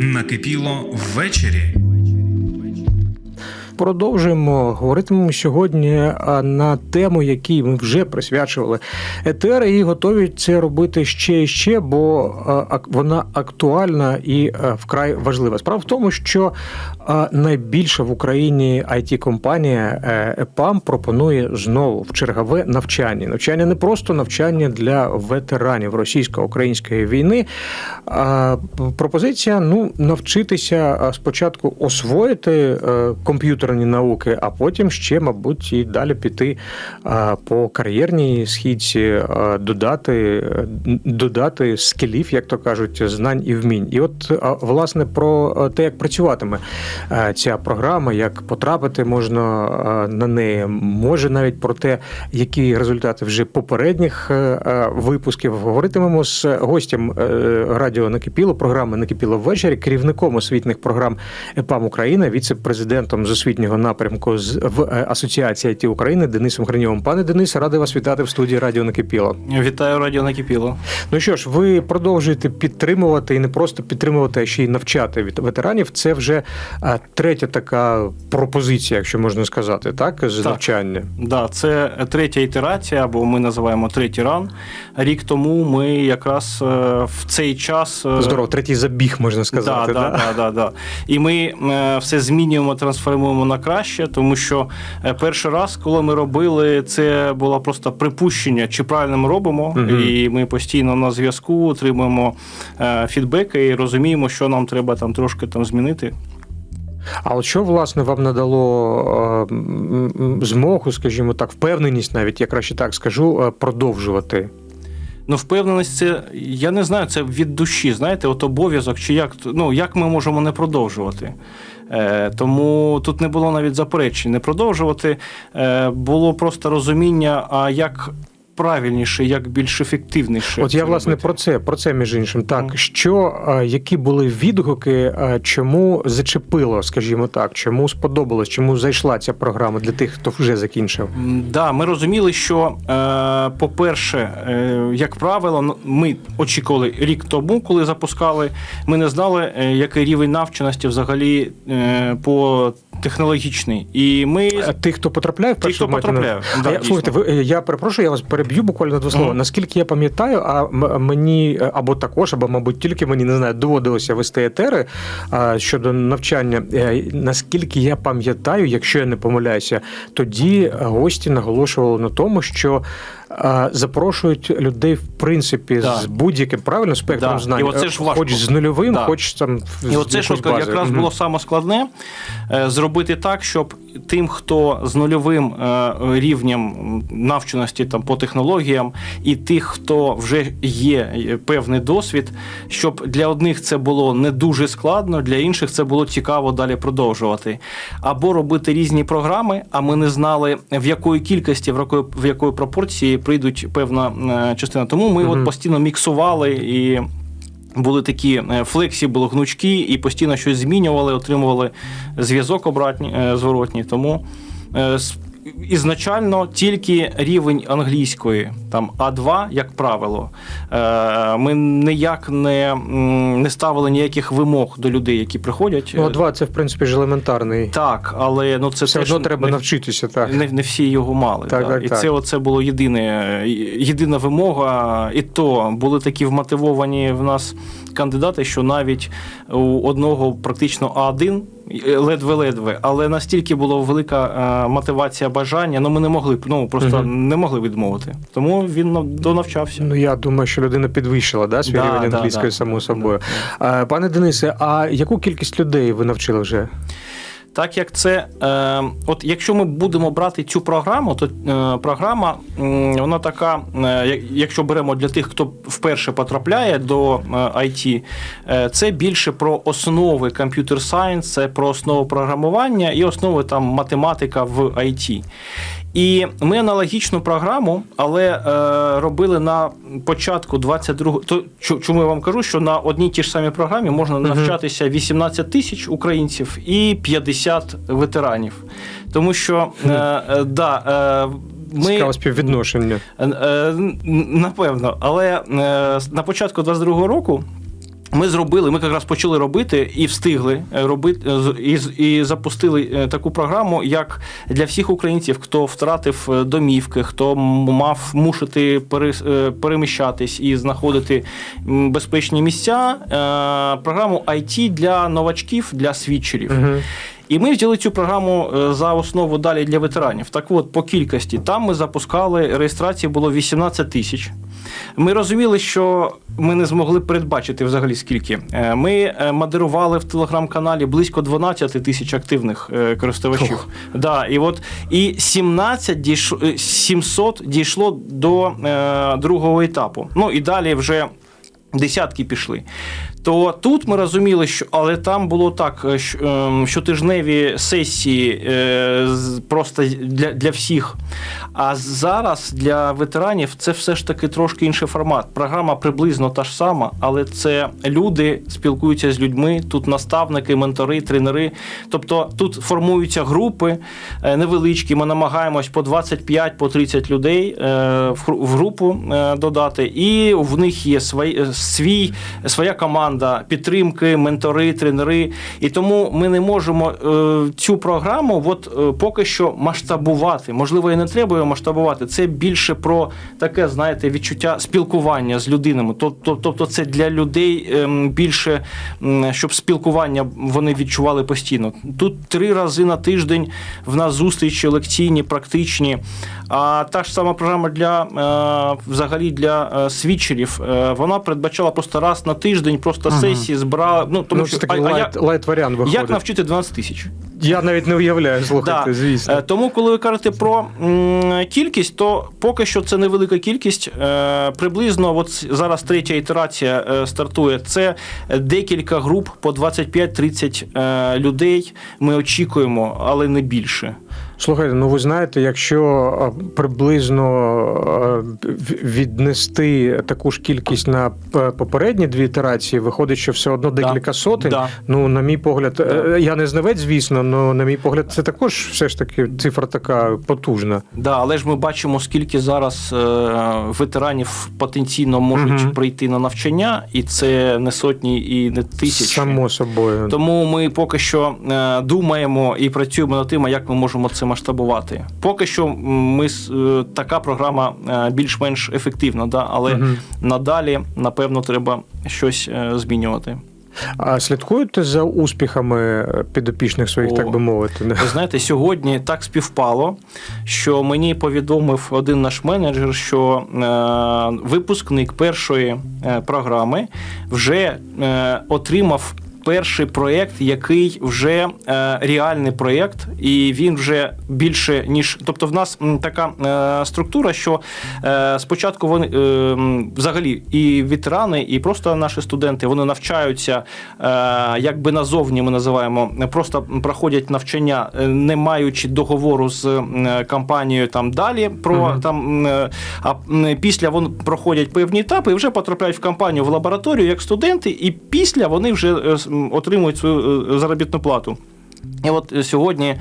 Накипіло ввечері. Продовжуємо говоритимемо сьогодні на тему, якій ми вже присвячували етери, і готові це робити ще і ще, бо вона актуальна і вкрай важлива. Справа в тому, що найбільша в Україні it компанія ЕПАМ пропонує знову в чергове навчання. Навчання не просто навчання для ветеранів російсько-української війни. Пропозиція ну навчитися спочатку освоїти е, комп'ютерні науки, а потім ще, мабуть, і далі піти по кар'єрній східці, додати, е, додати скілів, як то кажуть, знань і вмінь. І от власне про е, те, як працюватиме е, ця програма, як потрапити можна е, на неї, може навіть про те, які результати вже попередніх е, е, випусків. Говоритимемо з гостем е, радіо Накипіло, програми Накипіло ввечері, керівником освітніх програм ЕПАМ Україна, віце-президентом з освітнього напрямку в е, Асоціації ІТ України Денисом Гриньовим. Пане Денисе, радий вас вітати в студії Радіо Накипіло. Вітаю радіо накипіло. Ну що ж, ви продовжуєте підтримувати і не просто підтримувати, а ще й навчати ветеранів. Це вже е, третя така пропозиція, якщо можна сказати, так з Так. навчання. Да, це третя ітерація, або ми називаємо третій ран. Рік тому ми якраз е, в цей час е, Здорово, третій забіг можна сказати. да, да, да, да, да. І ми е, все змінюємо, трансформуємо на краще, тому що перший раз, коли ми робили, це було просто припущення, чи правильно ми робимо, Мгм. і ми постійно на зв'язку отримуємо фідбеки і розуміємо, що нам треба там трошки там змінити. А от що власне вам надало е, змогу, скажімо так, впевненість, навіть я краще так скажу, е, продовжувати? Ну, впевненість, це я не знаю, це від душі, знаєте, от обов'язок, чи як ну як ми можемо не продовжувати. Е, тому тут не було навіть заперечень не продовжувати. Е, було просто розуміння, а як правильніше, як більш ефективніше. От я власне робити. про це, про це між іншим. Так, Мгм. що які були відгуки, чому зачепило, скажімо так, чому сподобалось, чому зайшла ця програма для тих, хто вже закінчив? Да, ми розуміли, що, е, по-перше, е, як правило, ми очікували рік тому, коли запускали. Ми не знали, е, який рівень навченості взагалі по технологічний. І ми Е, Тих, хто потрапляє в першу хто маєте на- потрапляє, А да, я, дійсно. слухайте, ви я перепрошую, я вас переб'ю буквально два слова. Мгм. Наскільки я пам'ятаю, а м- мені е, або також, або мабуть, тільки мені не знаю, доводилося вести етери а, щодо навчання. Е, Наскільки я пам'ятаю, якщо я не помиляюся, тоді гості наголошували на тому, що. Запрошують людей в принципі Да. з будь-яким правильно спектром Да. знань, І оце Е, ж важко. хоч з нульовим, Да. хоч там з оце ж якраз mm -hmm. Було саме складне е, зробити так, щоб тим, хто з нульовим е, рівнем навченості там по технологіям, і тих, хто вже є е, певний досвід, щоб для одних це було не дуже складно, для інших це було цікаво далі продовжувати. Або робити різні програми, а ми не знали в якої кількості, в якої в якої пропорції прийдуть певна е, частина. Тому ми Мгм. от постійно міксували і були такі флексі, флексібл, гнучки і постійно щось змінювали, отримували зв'язок обратні, е, зворотній. Тому е, ізначально тільки рівень англійської, там А2, як правило. Е, Ми ніяк не, не ставили ніяких вимог до людей, які приходять. Ну, а два це в принципі ж елементарний. Так, але ну це Все одно треба не, навчитися, так. не, не всі його мали. Так, да. так, і так. це оце було єдине, єдина вимога. І то були такі вмотивовані в нас кандидати, що навіть у одного практично А1 ледве-ледве, але настільки була велика е, мотивація бажання, ну ми не могли ну просто угу. не могли відмовити. Тому він нав- донавчався. Ну я думаю, що людина підвищила да, свій Да, рівень да, англійської, да. само собою. А, Пане Денисе, а яку кількість людей ви навчили вже? Так як це, е, от якщо ми будемо брати цю програму, то е, програма е, вона така, е, якщо беремо для тих, хто вперше потрапляє до е, IT, е, це більше про основи комп'ютер сайенс, це про основи програмування і основи там математика в IT. І ми аналогічну програму, але е, робили на початку 22-го. То чому я вам кажу, що на одній тій ж самій програмі можна навчатися 18 тисяч українців і 50 ветеранів. Тому що е, е, да, е, ми Цікаве співвідношення. Е, е, Напевно, але е, на початку 22-го року Ми зробили, ми якраз почали робити і встигли е, робити е, і, і запустили е, таку програму, як для всіх українців, хто втратив домівки, хто мав мусити пере- переміщатись і знаходити безпечні місця. Програму IT для новачків, для свідчерів. Мгм. І ми взяли цю програму е, за основу далі для ветеранів. Так от, по кількості, там ми запускали, реєстрації було 18 тисяч. Ми розуміли, що ми не змогли передбачити взагалі скільки. Е, Ми е, модерували в телеграм-каналі близько 12 тисяч активних користувачів. Ох. Да, і от і 17 дійшло, е, 700 дійшло до е, другого етапу. Ну і далі вже десятки пішли. То тут ми розуміли, що але там було так, е, ем, щотижневі сесії е, просто для, для всіх. А зараз для ветеранів це все ж таки трошки інший формат. Програма приблизно та ж сама, але це люди спілкуються з людьми. Тут наставники, ментори, тренери. Тобто тут формуються групи е, невеличкі. Ми намагаємось по 25 по 30 людей в групу додати, і в них є свій, свій своя команда підтримки, ментори, тренери. І тому ми не можемо е, цю програму от, е, поки що масштабувати. Можливо, і не треба його масштабувати. Це більше про таке, знаєте, відчуття спілкування з людинами. Тобто, це для людей ем, більше, щоб спілкування вони відчували постійно. Тут три рази на тиждень в нас зустрічі лекційні, практичні. А та ж сама програма для е, взагалі для свідчерів, вона передбачала просто раз на тиждень, просто сесії збирала. Ну тому Ну, що такий а- лайт, як, лайт варіант виходить. як навчити 12 тисяч? Я навіть не уявляю, слухайте, Да. звісно. Е, Тому, коли ви кажете про м, кількість, то поки що це невелика кількість. Е, Приблизно, от зараз третя ітерація е, стартує. Це декілька груп по 25-30 е, людей. Ми очікуємо, але не більше. Слухайте, ну ви знаєте, якщо приблизно віднести таку ж кількість на попередні дві ітерації, виходить, що все одно Да. декілька сотень. Да. Ну, на мій погляд, Да. е, я не знавець, звісно, але на мій погляд, це також все ж таки цифра така потужна. Да, але ж ми бачимо, скільки зараз е, ветеранів потенційно можуть Мгм. прийти на навчання, і це не сотні і не тисячі. Само собою. Тому ми поки що е, думаємо і працюємо над тим, як ми можемо це масштабувати. Поки що ми е, така програма е, більш-менш ефективна, да, але Мгм. надалі, напевно, треба щось е, змінювати. А слідкуєте за успіхами підопічних своїх, О. так би мовити? Ви знаєте, сьогодні так співпало, що мені повідомив один наш менеджер, що е, випускник першої е, програми вже е, отримав. Перший проєкт, який вже е, реальний проєкт, і він вже більше ніж. Тобто, в нас така е, структура, що е, спочатку вони е, взагалі і ветерани, і просто наші студенти вони навчаються, е, якби назовні ми називаємо, просто проходять навчання, е, не маючи договору з компанією там далі. Про Мгм. там е, а після вони проходять певні етапи і вже потрапляють в компанію в лабораторію як студенти, і після вони вже е, отримують свою е, заробітну плату. І от сьогодні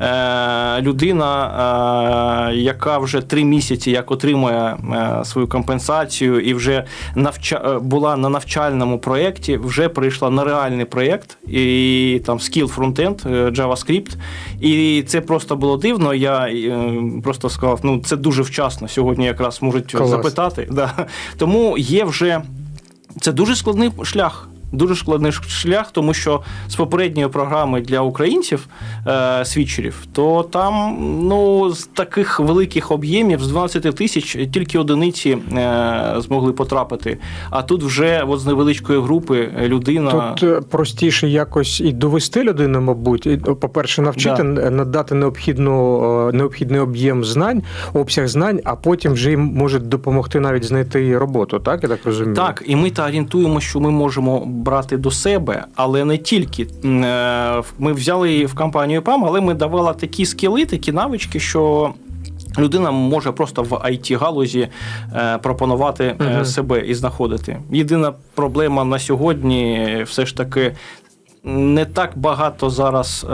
е, людина, е, яка вже три місяці як отримує е, свою компенсацію і вже навча, е, була на навчальному проєкті, вже прийшла на реальний проєкт, і там Skill Frontend, е, JavaScript. І це просто було дивно. Я е, просто сказав, ну це дуже вчасно. Сьогодні якраз можуть Клас. запитати. Да. Тому є вже це дуже складний шлях. Дуже складний шлях, тому що з попередньої програми для українців е, свідчерів, то там ну з таких великих об'ємів з 12 тисяч тільки одиниці е, змогли потрапити. А тут вже от з невеличкої групи людина. Тут е, простіше якось і довести людину, мабуть, і, по-перше, навчити, Да. надати необхідну, е, необхідний об'єм знань, обсяг знань, а потім вже їм може допомогти навіть знайти роботу, так? Я так розумію? Так, і ми та орієнтуємо, що ми можемо брати до себе, але не тільки. Е, Ми взяли її в компанію ПАМ, але ми давали такі скіли, такі навички, що. Людина може просто в it галузі е, пропонувати Мгм. себе і знаходити. Єдина проблема на сьогодні все ж таки. Не так багато зараз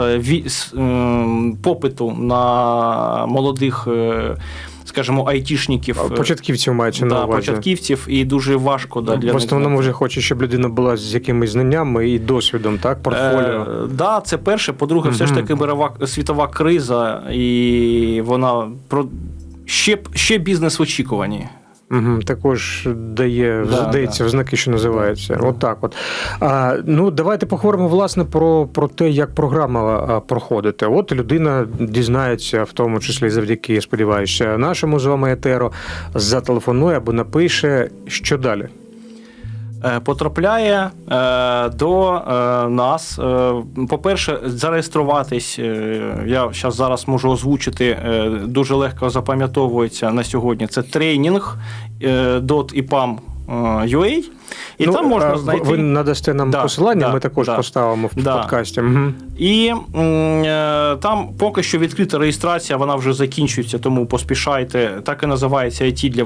ем, попиту на молодих, скажімо, айтішників. Початківців мається на да, увазі. початківців, і дуже важко да, для в основному них. вже хоче, щоб людина була з якимись знаннями і досвідом, так? Портфоліо. Е, да, це перше. По-друге, все ж таки мирова світова криза, і вона про ще, ще бізнес в очікуванні. Угу, також дає, Да, здається, да. в знаки, що називається. Да. От так от. А, ну, давайте поговоримо власне про, про те, як програма проходить. От людина дізнається, в тому числі завдяки, я сподіваюся, нашому з вами етеро, зателефонує або напише, що далі. Е, Потрапляє е, до е, нас. По-перше, зареєструватись. Я зараз зараз можу озвучити, дуже легко запам'ятовується на сьогодні. Це тренінг дот і е, UA. І там можна знайти. Ви надасте нам Да, посилання, да, ми також да. поставимо в Да. подкасті. Угу. І е, там поки що відкрита реєстрація, вона вже закінчується, тому поспішайте. Так і називається IT для,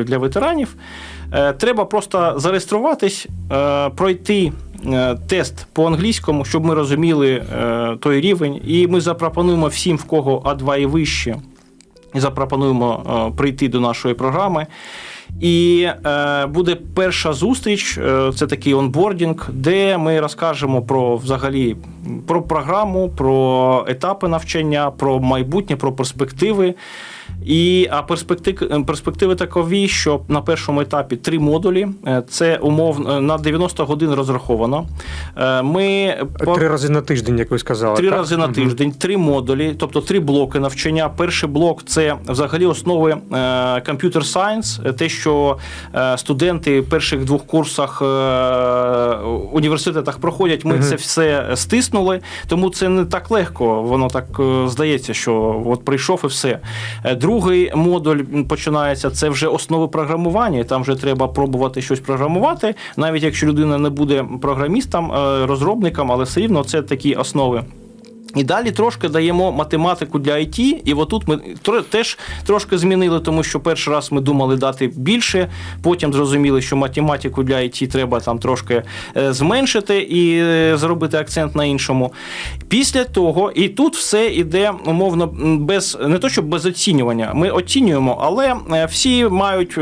е, для ветеранів. Е, Треба просто зареєструватись, е, пройти. е, Тест по англійському, щоб ми розуміли е, той рівень, і ми запропонуємо всім, в кого А2 і вище, і запропонуємо е, прийти до нашої програми. І е, буде перша зустріч, е, це такий онбордінг, де ми розкажемо про взагалі про програму, про етапи навчання, про майбутнє, про перспективи. І а перспективи, перспективи такові, що на першому етапі три модулі. Е, Це умовно на 90 годин розраховано. Е, Ми по- Три рази на тиждень, як ви сказали. Три так? рази на тиждень, три модулі, тобто три блоки навчання. Перший блок це взагалі основи комп'ютер сайенс, те, що е, студенти в перших двох курсах е, університетах проходять. Ми Мгм. це все стиснули, тому це не так легко. Воно так е, здається, що от прийшов і все. Другий модуль починається це вже основи програмування. Там вже треба пробувати щось програмувати, навіть якщо людина не буде програмістом, е, розробником, але все рівно це такі основи. І далі трошки даємо математику для IT, і отут ми теж трошки змінили, тому що перший раз ми думали дати більше, потім зрозуміли, що математику для IT треба там трошки е, зменшити і е, зробити акцент на іншому. Після того, і тут все йде умовно без не то, щоб без оцінювання. Ми оцінюємо, але е, всі мають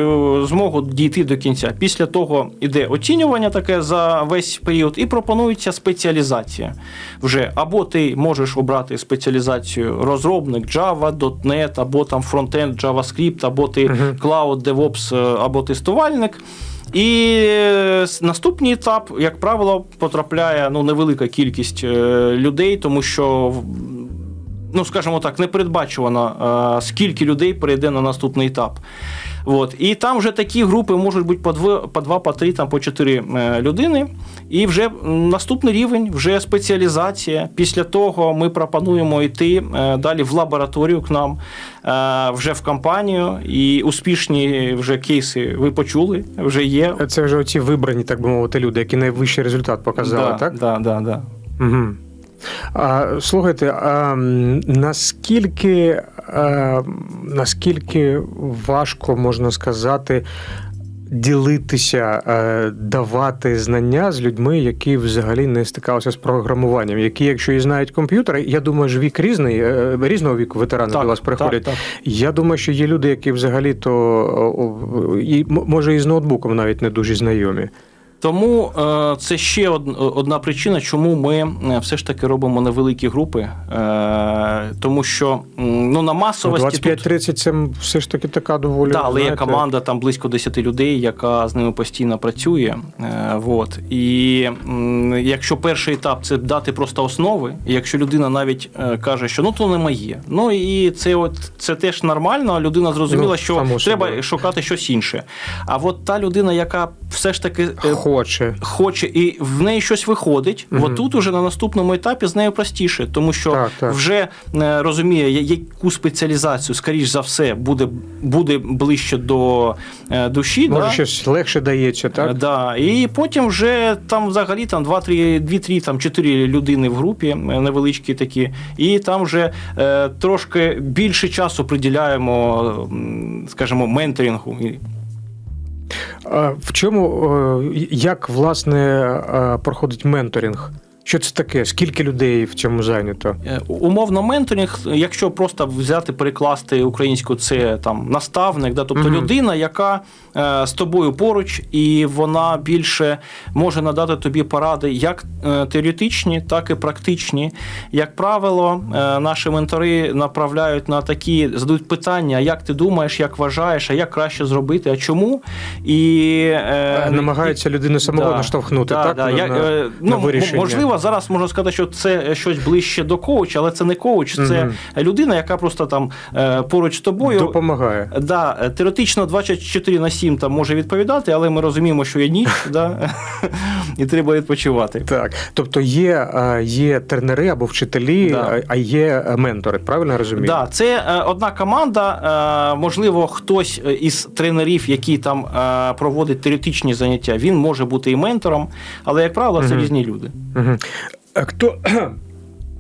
змогу дійти до кінця. Після того йде оцінювання таке за весь період, і пропонується спеціалізація. Вже або ти можеш обрати спеціалізацію розробник Java, .NET, або там фронтенд JavaScript, або ти. Cloud, DevOps, е, або тестувальник. І е, наступний етап, як правило, потрапляє ну, невелика кількість е, людей, тому що. Ну, скажімо так, не передбачувано, е, скільки людей перейде на наступний етап. От. І там вже такі групи можуть бути по два, по два, по три, там, по чотири е, людини. І вже наступний рівень, вже спеціалізація. Після того ми пропонуємо йти е, далі в лабораторію к нам, е, вже в компанію. І успішні вже кейси ви почули, вже є. Це вже оці вибрані, так би мовити, люди, які найвищий результат показали, да, так? Да, да, да. Угу. А, слухайте, а наскільки, а, наскільки важко можна сказати ділитися, е, давати знання з людьми, які взагалі не стикалися з програмуванням, які, якщо і знають комп'ютери, я думаю, ж вік різний, е, різного віку ветерани до вас приходять. Так, так. Я думаю, що є люди, які взагалі то і може і з ноутбуком навіть не дуже знайомі. Тому е, це ще одна причина, чому ми е, все ж таки робимо невеликі групи. Е, тому що ну, на масовості тут 25-30 це все ж таки така доволі. Да, але є команда там близько 10 людей, яка з ними постійно працює. Вот. І якщо перший етап це дати просто основи, і якщо людина навіть каже, що ну то не моє. Ну і це от це теж нормально. Людина зрозуміла, Ну, що треба собою. шукати щось інше. А от та людина, яка все ж таки. Е, Хоче. Хоче і в неї щось виходить. Мгм. От тут уже на наступному етапі з нею простіше, тому що Так, так. вже е, розуміє, яку спеціалізацію, скоріш за все, буде, буде ближче до е, душі. Може, да? щось легше дається, Е, так? Да. І потім вже там взагалі там 2-3, 2-3, там 4 людини в групі, е, невеличкі такі, і там вже е, трошки більше часу приділяємо, скажімо, менторингу. В чому, е, як власне е, проходить менторинг? Що це таке? Скільки людей в цьому зайнято? Е, Умовно, менторинг, якщо просто взяти, перекласти українську, це там наставник, да, тобто Мгм. людина, яка е, з тобою поруч, і вона більше може надати тобі поради як е, теоретичні, так і практичні. Як правило, е, наші ментори направляють на такі, задають питання, як ти думаєш, як вважаєш, а як краще зробити, а чому? І е, Намагається людину самого Да, наштовхнути, да, так? Да. на, Я, на, е, на ну, вирішення. можливо, зараз можна сказати, що це щось ближче до коуча, але це не коуч, це Мгм. людина, яка просто там е, поруч з тобою. Допомагає. Да, теоретично 24 на 7 там може відповідати, але ми розуміємо, що є ніч, да, і треба відпочивати. Так, тобто є, е, є тренери або вчителі, Да. а- є е, ментори, правильно я розумію? Да, це одна команда. Можливо, хтось із тренерів, які там проводить теоретичні заняття, він може бути і ментором, але, як правило, це Мгм. різні люди. Угу. Хто.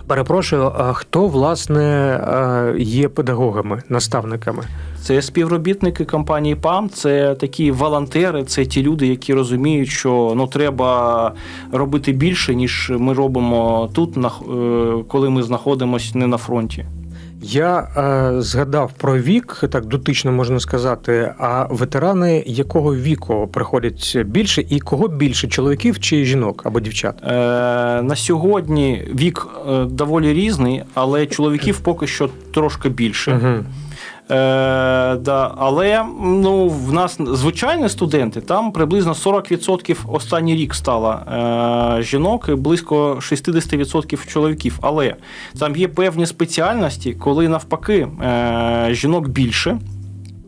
Перепрошую, а хто власне е, є педагогами, наставниками? Це співробітники компанії ПАМ, це такі волонтери, це ті люди, які розуміють, що ну треба робити більше, ніж ми робимо тут, е, коли ми знаходимося не на фронті. Я е, згадав про вік, так дотично можна сказати. А ветерани якого віку приходять більше, і кого більше чоловіків чи жінок або дівчат? Е, на сьогодні вік е, доволі різний, але чоловіків поки що трошки більше. Угу. Е, да, але ну, в нас звичайні студенти, там приблизно 40% останній рік стало е, жінок і близько 60% чоловіків. Але там є певні спеціальності, коли навпаки е, жінок більше.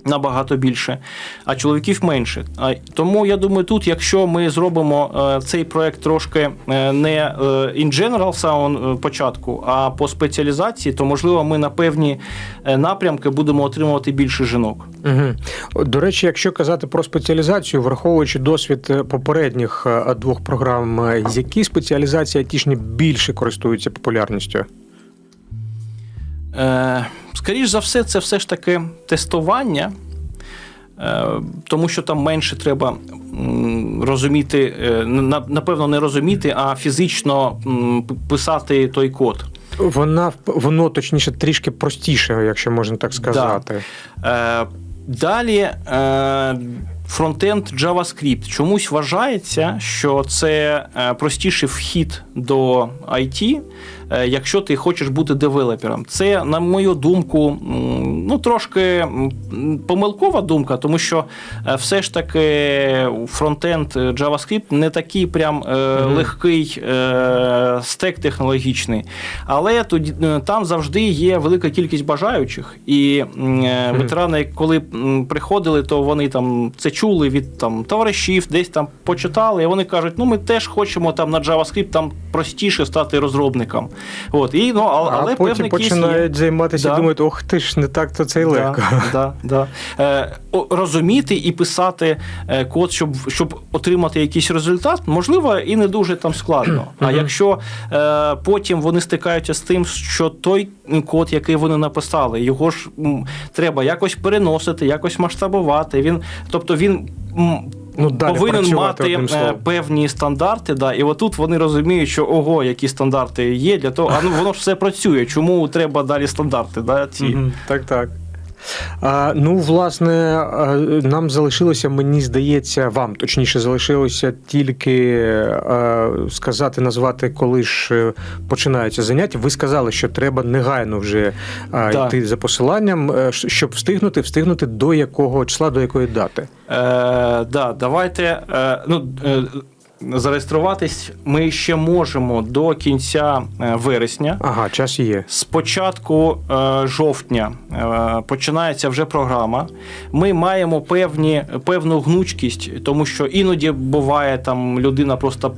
Набагато більше, а чоловіків менше. Тому я думаю, тут, якщо ми зробимо е, цей проект трошки е, не е, in general е, початку, а по спеціалізації, то можливо ми на певні напрямки будемо отримувати більше жінок. Угу. До речі, якщо казати про спеціалізацію, враховуючи досвід попередніх двох програм, які спеціалізації айтішні більше користуються популярністю? Е, скоріш за все, це все ж таки тестування. е, Тому що там менше треба розуміти, е, напевно, не розуміти, а фізично писати той код. Вона воно точніше трішки простіше, якщо можна так сказати. Е, Далі фронтенд JavaScript. Чомусь вважається, що це е, простіший вхід до IT, е, якщо ти хочеш бути девелопером. Це, на мою думку, ну трошки помилкова думка, тому що е, все ж таки фронтенд JavaScript не такий прям Мгм. легкий стек технологічний. Але тоді там завжди є велика кількість бажаючих. І ветерани, коли приходили, то вони там це чули від там товаришів, десь там почитали, і вони кажуть, ну ми теж хочемо там на JavaScript там простіше стати розробником. От, і, ну, але, А але потім певний кейс починають займатися Да. і думають, ох ти ж не так, то це й легко. Да, да, да. Е, розуміти і писати е, код, щоб, щоб отримати якийсь результат, можливо, і не дуже там складно. А якщо е, потім вони стикаються з тим, що той код, який вони написали, його ж треба якось переносити, якось масштабувати. Він, тобто він. Ну, далі Повинен мати е, певні стандарти, да, і отут вони розуміють, що ого, які стандарти є для того, а ну воно ж все працює. Чому треба далі стандарти? Да, ці? Мгм, Так, так. А, ну, власне, нам залишилося, мені здається, вам точніше залишилося тільки а, сказати, назвати, коли ж е, починаються заняття. Ви сказали, що треба негайно вже а, Так. йти за посиланням, е, щоб встигнути, встигнути до якого числа, до якої дати. Е, да, давайте. Е, ну, е, зареєструватись ми ще можемо до кінця е, вересня. Ага, час є. З початку е, жовтня е, починається вже програма. Ми маємо певні, певну гнучкість, тому що іноді буває там людина просто.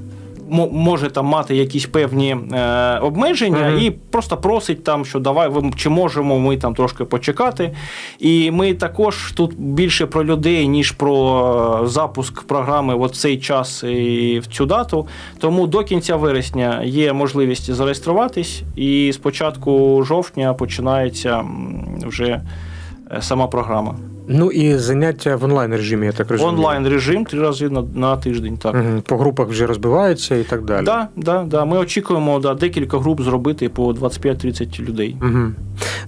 Мо- Може там мати якісь певні е, обмеження Мгм. і просто просить там, що давай чи можемо ми там трошки почекати. І ми також тут більше про людей, ніж про е, запуск програми в цей час і в цю дату. Тому до кінця вересня є можливість зареєструватись, і з початку жовтня починається вже е, сама програма. Ну і заняття в онлайн режимі, я так розумію. Онлайн режим три рази на, на тиждень. Так. Мгм. По групах вже розбиваються і так далі. Да, да, да. Ми очікуємо да, декілька груп зробити по 25-30 людей. Угу.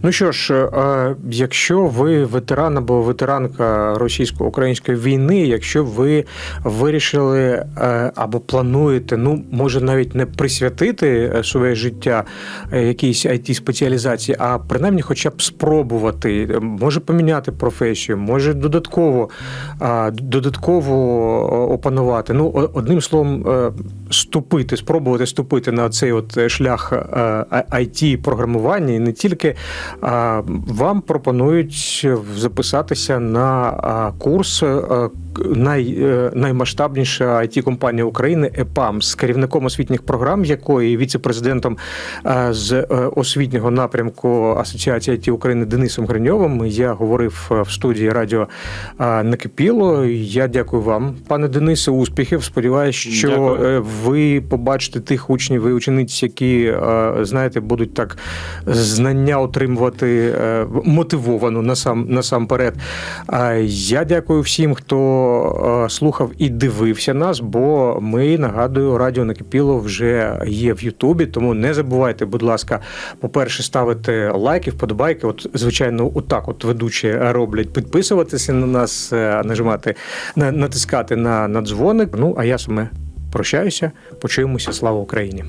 Ну що ж, е, якщо ви ветеран або ветеранка російсько-української війни, якщо ви вирішили е, або плануєте, ну може навіть не присвятити е, своє життя якійсь it спеціалізації, а принаймні, хоча б спробувати, може поміняти професію, може додатково додатково е, опанувати. Ну, одним словом, е, ступити, спробувати ступити на цей от е, шлях it програмування і не тільки вам пропонують записатися на курс е, най, е, наймасштабніша it компанія України ЕПАМ з керівником освітніх програм, якої віце-президентом е, з е, освітнього напрямку Асоціації IT України Денисом Гриньовим. Я говорив е, в студії радіо е, Накипіло. Я дякую вам, пане Денисе. Успіхів. Сподіваюсь, що Дякую. Ви побачите тих учнів і учениць, які е, знаєте, будуть так знання отримувати е, мотивовано насам насамперед. Я дякую всім, хто е, слухав і дивився нас, бо ми нагадую, радіо накипіло вже є в Ютубі. Тому не забувайте, будь ласка, по-перше, ставити лайки, вподобайки. От звичайно, отак, от ведучі роблять підписуватися на нас, нажимати натискати на, на дзвоник. Ну а я саме прощаюся. Почуємося. Слава Україні!